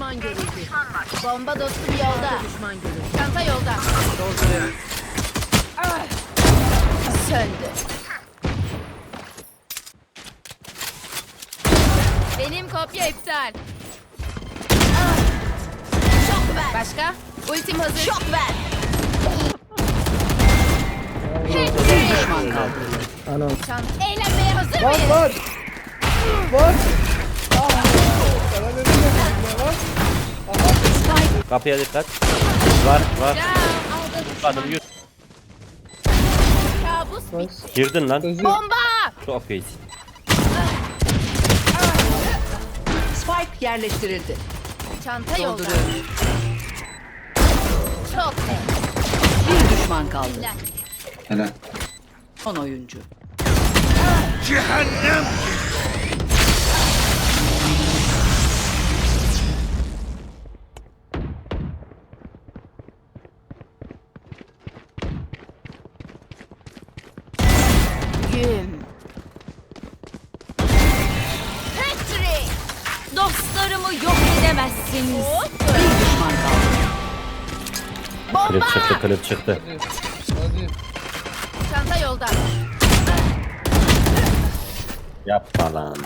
düşman görüldü. Bomba dostum yolda. Düşman görüldü. Çanta yolda. Ah! Söndü. Benim kopya iptal. Ah! Şok ver. Başka? Ultim hazır. Şok ver. Düşman kaldı. Anam. Çanta. Eğlenmeye hazır Var mıyız? var. Var. Ah. Kapıya dikkat. Var var. Ya, aldı. Kadın yüz. Kabus Bak. Girdin lan. Özür. Bomba. Çok iyisin. Spike yerleştirildi. Çanta yolda. Dolduruyorum. Çok net. Bir düşman kaldı. Helal. Son oyuncu. Güm. Patrick. Dostlarımı yok edemezsiniz. Bir düşman kaldı. Klip çıktı klip çıktı. Hadi. Çanta yolda. Yapma lan.